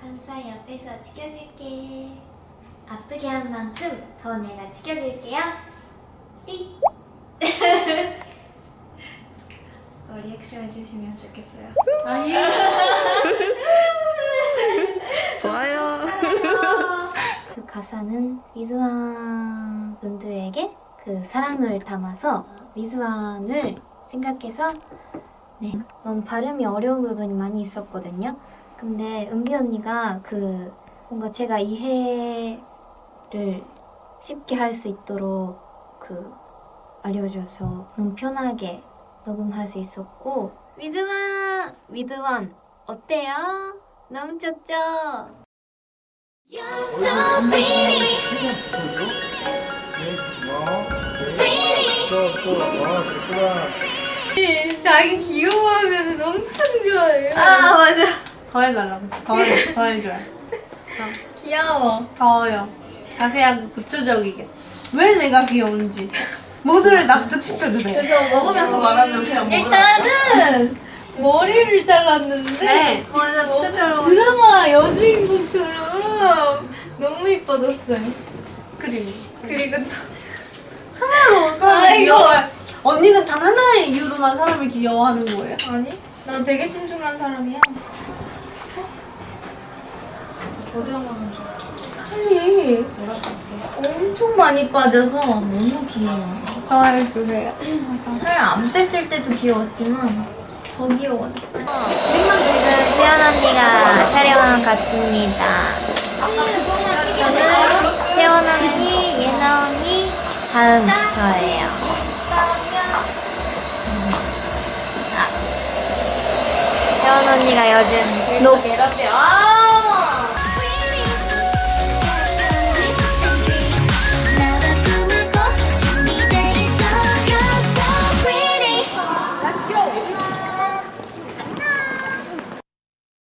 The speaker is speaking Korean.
한사 옆에서 지켜줄게. 아프게 한 만큼 더 내가 지켜줄게요. 삐. 어, 리액션 해주시면 좋겠어요. 아니요. 좋아요. 그 가사는 미소아 분들에게 그 사랑을 담아서 미소아를 생각해서 네 너무 발음이 어려운 부분이 많이 있었거든요. 근데 은비 언니가 그 뭔가 제가 이해를 쉽게 할 수 있도록 그 알려줘서 너무 편하게 녹음할 수 있었고 위즈왕 위드원 어때요? 너무 좋죠? You're so pretty, 자기 귀여워하면 엄청 좋아해요. 아 맞아. 더 해달라고. 더, 해, 더 해줘요. 귀여워. 더요. 자세하게 구조적이게. 왜 내가 귀여운지. 모두를 납득시켜주세요. 그래서 먹으면서 말하면 그냥 일단은 머리를 잘랐는데 네. 맞아 진짜로. 드라마 여주인공처럼 너무 이뻐졌어요. 그리고. 그리고 또 서로 사람을 아이고. 귀여워해. 언니는 단 하나의 이유로만 사람을 귀여워하는 거예요. 아니 난 되게 신중한 사람이야. 어디 한번 살이 엄청 많이 빠져서 너무 귀여워. 더 해주세요. 살 안 뺐을 때도 귀여웠지만 더 귀여워졌어. 지금 재현 언니가 촬영 갔습니다. 저는 재원 언니, 예나 언니, 다음 저예요. 언니가 요즘. 아